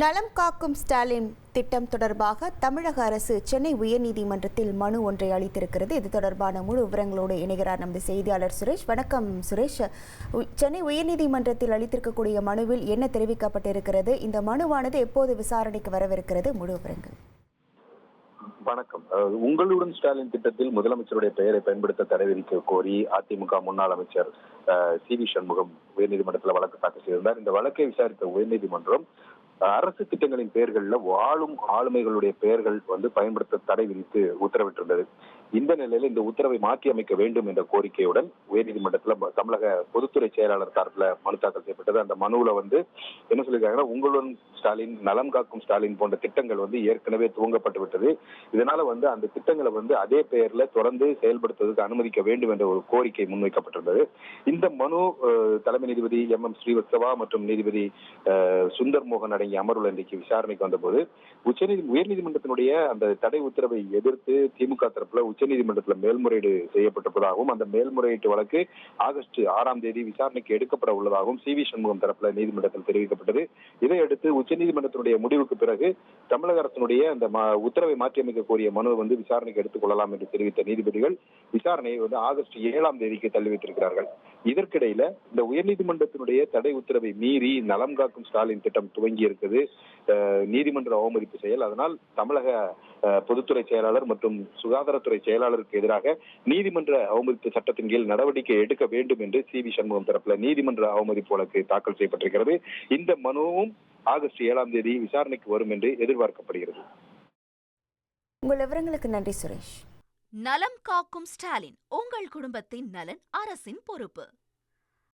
நலம் காக்கும் ஸ்டாலின் திட்டம் தொடர்பாக தமிழக அரசு சென்னை உயர்நீதிமன்றத்தில் மனு ஒன்றை அளித்திருக்கிறது. இது தொடர்பான முழு விவரங்களோடு இணைகிறார் நமது செய்தியாளர் சுரேஷ். வணக்கம் சுரேஷ். சென்னை உயர்நீதிமன்றத்தில் அளித்திருக்கக்கூடிய மனுவில் என்ன தெரிவிக்கப்பட்டிருக்கிறது? இந்த மனுவானது எப்போது விசாரணைக்கு வரவிருக்கிறது? முழு விவரங்கள். வணக்கம். உங்களுடன் ஸ்டாலின் திட்டத்தில் முதலமைச்சருடைய பெயரை பயன்படுத்த தடை விதிக்க கோரி அதிமுக முன்னாள் அமைச்சர் சி வி சண்முகம் உயர்நீதிமன்றத்தில் வழக்கு தாக்கல் செய்திருந்தார். இந்த வழக்கை விசாரித்த உயர்நீதிமன்றம் அரசு திட்டங்களின் பெயர்களில் வாழும் ஆளுமைகளுடைய பெயர்கள் வந்து பயன்படுத்த தடை விதித்து உத்தரவிட்டிருந்தது. இந்த நிலையில இந்த உத்தரவை மாற்றி அமைக்க வேண்டும் என்ற கோரிக்கையுடன் உயர்நீதிமன்றத்துல தமிழக பொதுத்துறை செயலாளர் தரப்புல மனு தாக்கல் செய்யப்பட்டது. அந்த மனுவில் வந்து என்ன சொல்லியிருக்காங்கன்னா உங்களுடன் ஸ்டாலின் நலம் காக்கும் ஸ்டாலின் போன்ற திட்டங்கள் வந்து ஏற்கனவே துவங்கப்பட்டு விட்டது. இதனால வந்து அந்த திட்டங்களை வந்து அதே பெயர்ல தொடர்ந்து செயல்படுத்துவதற்கு அனுமதிக்க வேண்டும் என்ற ஒரு கோரிக்கை முன்வைக்கப்பட்டிருந்தது. இந்த மனு தலைமை நீதிபதி எம். எம். ஸ்ரீவத்சவா மற்றும் நீதிபதி அஹ், சுந்தர் மோகன் அடங்கிய அமர்வுல இன்றைக்கு விசாரணைக்கு வந்தபோது உச்சநீதி உயர்நீதிமன்றத்தினுடைய அந்த தடை உத்தரவை எதிர்த்து திமுக தரப்புல உச்ச உச்சநீதிமன்றத்தில் மேல்முறையீடு செய்யப்பட்டிருப்பதாகவும் அந்த மேல்முறையீட்டு வழக்கு ஆகஸ்ட் ஆறாம் தேதி விசாரணைக்கு எடுக்கப்பட உள்ளதாகவும் சி வி சண்முகம் தரப்புல நீதிமன்றத்தில் தெரிவிக்கப்பட்டது. இதையடுத்து உச்சநீதிமன்றத்தினுடைய முடிவுக்கு பிறகு தமிழக அரசினுடைய அந்த உத்தரவை மாற்றியமைக்க கோரிய மனுவை வந்து விசாரணைக்கு எடுத்துக் கொள்ளலாம் என்று தெரிவித்த நீதிபதிகள் விசாரணையை வந்து ஆகஸ்ட் ஏழாம் தேதிக்கு தள்ளி வைத்திருக்கிறார்கள். இதற்கிடையில இந்த உயர்நீதிமன்றத்தினுடைய தடை உத்தரவை மீறி நலம் காக்கும் ஸ்டாலின் திட்டம் துவங்கி இருக்குது நீதிமன்ற அவமதிப்பு செயல். அதனால் தமிழக பொதுத்துறை செயலாளர் மற்றும் சுகாதாரத்துறை செயலாளருக்கு எதிராக நீதிமன்ற அவமதிப்பு சட்டத்தின் கீழ் நடவடிக்கை எடுக்க வேண்டும் என்று சி வி சண்முகம் தரப்புல நீதிமன்ற அவமதிப்பு வழக்கு தாக்கல் செய்யப்பட்டிருக்கிறது. இந்த மனுவும் ஆகஸ்ட் ஏழாம் தேதி விசாரணைக்கு வரும் என்று எதிர்பார்க்கப்படுகிறது. உங்கள் விவரங்களுக்கு நன்றி சுரேஷ். நலம் காக்கும் ஸ்டாலின் உங்கள் குடும்பத்தின் நலன் அரசின் பொறுப்பு.